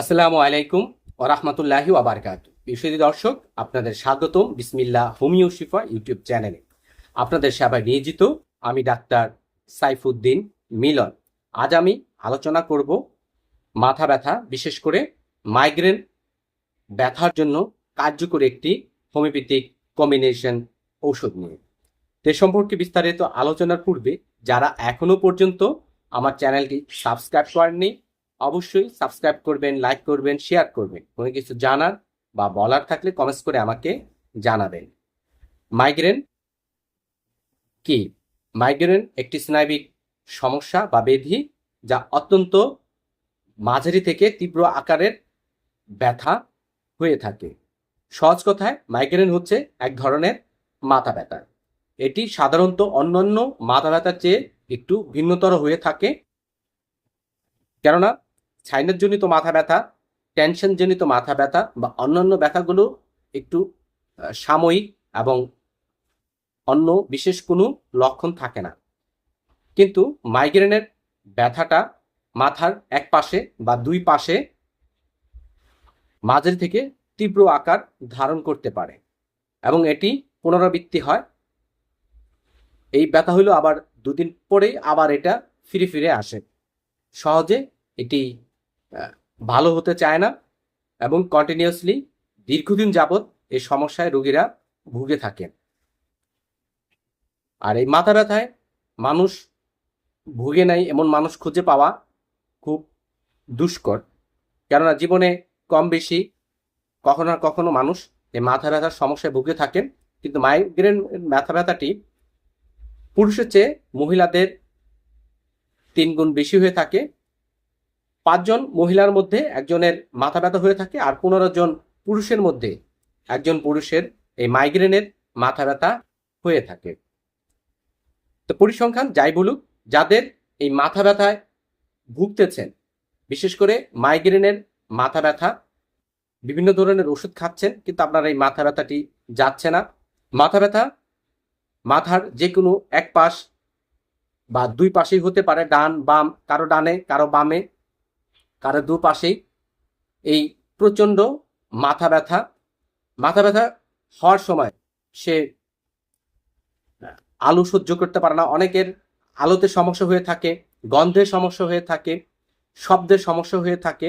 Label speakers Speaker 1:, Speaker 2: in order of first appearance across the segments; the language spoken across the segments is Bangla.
Speaker 1: আসসালামু আলাইকুম ওরহমতুল্লাহি ওয়াবারকাত বিশ্বজিৎ দর্শক, আপনাদের স্বাগতম বিসমিল্লা হোমিও শিফা ইউটিউব চ্যানেলে। আপনাদের সেবায় নিয়োজিত আমি ডাক্তার সাইফুদ্দিন মিলন। আজ আমি আলোচনা করব মাথা ব্যথা, বিশেষ করে মাইগ্রেন ব্যথার জন্য কার্যকর একটি হোমিওপ্যাথিক কম্বিনেশন ঔষধ নিয়ে। এ সম্পর্কে বিস্তারিত আলোচনার পূর্বে যারা এখনও পর্যন্ত আমার চ্যানেলটি সাবস্ক্রাইব করেননি অবশ্যই সাবস্ক্রাইব করবেন লাইক করবেন শেয়ার করবেন। কোনো কিছু জানার বা বলার থাকলে কমেন্টস করে আমাকে জানাবেন। মাইগ্রেন কি? মাইগ্রেন একটি স্নায়বিক সমস্যা বা বেধি যা অত্যন্ত মাঝারি থেকে তীব্র আকারের ব্যথা হয়ে থাকে। সহজ কথায় মাইগ্রেন হচ্ছে এক ধরনের মাথা ব্যথা। এটি সাধারণত অন্যান্য মাথা ব্যথার চেয়ে একটু ভিন্নতর হয়ে থাকে। কেননা সাইনাসজনিত মাথা ব্যথা টেনশনজনিত মাথা ব্যথা বা অন্যান্য ব্যথাগুলো একটু সাময়িক এবং অন্য বিশেষ কোনো লক্ষণ থাকে না। কিন্তু মাইগ্রেনের ব্যথাটা মাথার এক পাশে বা দুই পাশে মাঝারি থেকে তীব্র আকার ধারণ করতে পারে এবং এটি পুনরাবৃত্তি হয়। এই ব্যথা হইল আবার দুদিন পরেই আবার এটা ফিরে ফিরে আসে। সহজে এটি ভালো হতে চায় না এবং কন্টিনিউয়াসলি দীর্ঘদিন যাবৎ এই সমস্যায় রোগীরা ভুগে থাকেন। আর এই মাথা ব্যথায় মানুষ ভুগে নাই, এমন মানুষ খুঁজে পাওয়া খুব দুষ্কর। কেননা জীবনে কম বেশি কখনো না কখনো মানুষ এই মাথা ব্যথার সমস্যায় ভুগে থাকেন, কিন্তু মাইগ্রেন মাথা ব্যথাটি পুরুষের চেয়ে মহিলাদের তিন গুণ বেশি হয়ে থাকে পাঁচজন মহিলার মধ্যে একজনের মাথা ব্যথা হয়ে থাকে আর পনেরো জন পুরুষের মধ্যে একজন পুরুষের এই মাইগ্রেনের মাথা ব্যথা হয়ে থাকে। তো পরিসংখ্যান যাই বলুক, যাদের এই মাথা ব্যথায় ভুগতেছেন, বিশেষ করে মাইগ্রেনের মাথা ব্যথা, বিভিন্ন ধরনের ওষুধ খাচ্ছেন, কিন্তু আপনার এই মাথা ব্যথাটি যাচ্ছে না। মাথা ব্যথা মাথার যে কোনো এক পাশ বা দুই পাশেই হতে পারে, ডান, বাম, কারও ডানে, কারও বামে। কারও দুপাশেই এই প্রচণ্ড মাথা ব্যথা মাথা ব্যথা হওয়ার সময় সে আলো সহ্য করতে পারে না। অনেকের আলোতে সমস্যা হয়ে থাকে গন্ধের সমস্যা হয়ে থাকে শব্দের সমস্যা হয়ে থাকে।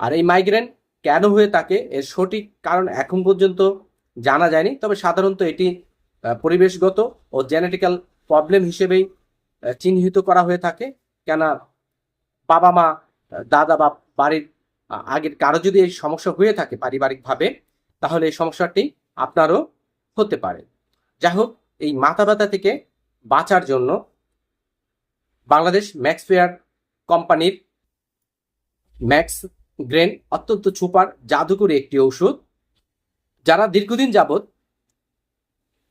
Speaker 1: আর এই মাইগ্রেন কেন হয়ে থাকে এর সঠিক কারণ এখন পর্যন্ত জানা যায়নি। তবে সাধারণত এটি পরিবেশগত ও জেনেটিক্যাল প্রবলেম হিসেবেই চিহ্নিত করা হয়ে থাকে। কেন বাবা মা দাদা বা বাড়ির আগের কারও যদি এই সমস্যা হয়ে থাকে পারিবারিকভাবে, তাহলে এই সমস্যাটি আপনারও হতে পারে। যাই হোক, এই মাথা ব্যথা থেকে বাঁচার জন্য বাংলাদেশ ম্যাক্স ফেয়ার কোম্পানির ম্যাক্স গ্রেন অত্যন্ত সুপার, জাদুকরী একটি ঔষধ, যারা দীর্ঘদিন যাবৎ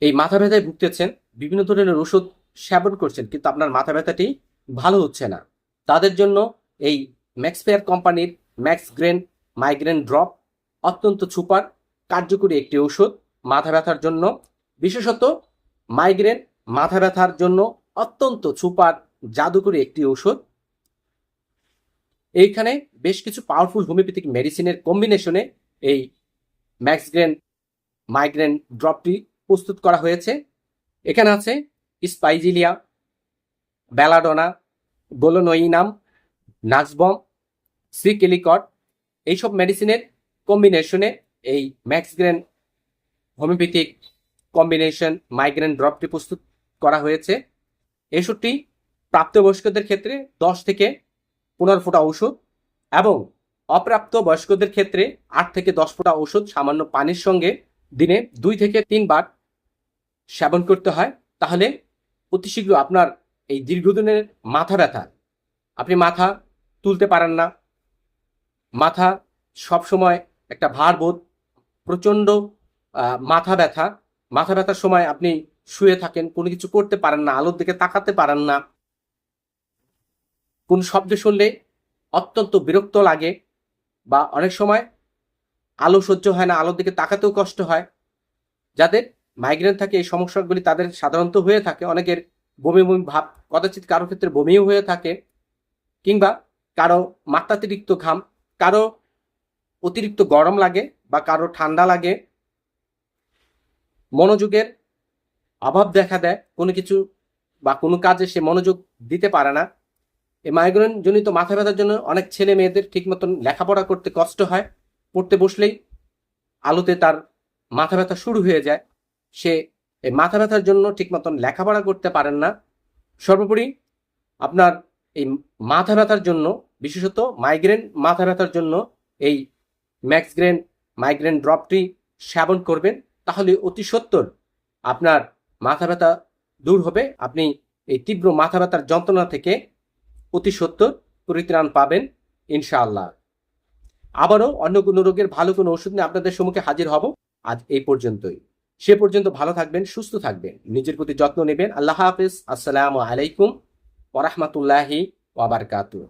Speaker 1: এই মাথা ব্যথায় ভুগতেছেন, বিভিন্ন ধরনের ওষুধ সেবন করছেন, কিন্তু আপনার মাথা ব্যথাটি ভালো হচ্ছে না। তাদের জন্য এই ম্যাক্সফেয়ার কোম্পানির ম্যাক্স গ্রেন মাইগ্রেন ড্রপ অত্যন্ত সুপার, কার্যকরী একটি ঔষধ মাথা ব্যথার জন্য। বিশেষত মাইগ্রেন মাথা ব্যথার জন্য অত্যন্ত সুপার, জাদুকরী একটি ঔষধ। এইখানে বেশ কিছু পাওয়ারফুল হোমিওপ্যাথিক মেডিসিনের কম্বিনেশনে এই ম্যাক্সগ্রেন মাইগ্রেন ড্রপটি প্রস্তুত করা হয়েছে। এখানে আছে স্পাইজিলিয়া বেলাডোনা গোলোনোইনাম নাক্সবম সিকেলিকট এইসব মেডিসিনের কম্বিনেশনে এই Max Gren homeopathic combination migraine ড্রপটি প্রস্তুত করা হয়েছে। এই প্রাপ্তবয়স্কদের ক্ষেত্রে দশ থেকে পনেরো ফোঁটা ওষুধ এবং অপ্রাপ্ত বয়স্কদের ক্ষেত্রে আট থেকে দশ ফোঁটা ওষুধ সামান্য পানির সঙ্গে দিনে দুই থেকে তিনবার সেবন করতে হয়। তাহলে অতি শীঘ্র আপনার এই দীর্ঘদিনের মাথা ব্যথা, আপনি মাথা তুলতে পারেন না। মাথা সবসময় একটা ভারবোধ প্রচণ্ড মাথা ব্যথা। মাথা ব্যথার সময় আপনি শুয়ে থাকেন, কোনো কিছু করতে পারেন না, আলোর দিকে তাকাতে পারেন না। কোন শব্দ শুনলে অত্যন্ত বিরক্ত লাগে বা অনেক সময় আলো সহ্য হয় না, আলোর দিকে তাকাতেও কষ্ট হয়। যাদের মাইগ্রেন থাকে, এই সমস্যাগুলি তাদের সাধারণত হয়ে থাকে। অনেকের বমি বমি ভাব, কদাচিৎ কারও ক্ষেত্রে বমিও হয়ে থাকে কিংবা কারও মাত্রাতিরিক্ত ঘাম, কারও অতিরিক্ত গরম লাগে বা কারও ঠান্ডা লাগে, মনোযোগের অভাব দেখা দেয়, কোনো কিছু বা কোনো কাজে সে মনোযোগ দিতে পারে না। এই মাইগ্রেন জনিত মাথা ব্যথার জন্য অনেক ছেলে মেয়েদের ঠিক মতন লেখাপড়া করতে কষ্ট হয়। পড়তে বসলেই আলোতে তার মাথা ব্যথা শুরু হয়ে যায়। সে এই মাথা ব্যথার জন্য ঠিক মতন লেখাপড়া করতে পারেন না। সর্বোপরি আপনার এই মাথা ব্যথার জন্য, বিশেষত মাইগ্রেন মাথা ব্যথার জন্য এই ম্যাক্সগ্রেন মাইগ্রেন ড্রপটি সেবন করবেন, তাহলে অতি সত্বর আপনার মাথা ব্যথা দূর হবে। আপনি এই তীব্র মাথা ব্যথার যন্ত্রণা থেকে অতি সত্বর পরিত্রাণ পাবেন ইনশাআল্লাহ। আবারও অন্য কোনো রোগের ভালো কোনো ওষুধ নিয়ে আপনাদের সম্মুখে হাজির হব। আজ এই পর্যন্তই। সে পর্যন্ত ভালো থাকবেন, সুস্থ থাকবেন। নিজের প্রতি যত্ন নেবেন। আল্লাহ হাফিজ। আসসালামু আলাইকুম। ওরহমতুল্লাহি ওয়াবারকাতুহ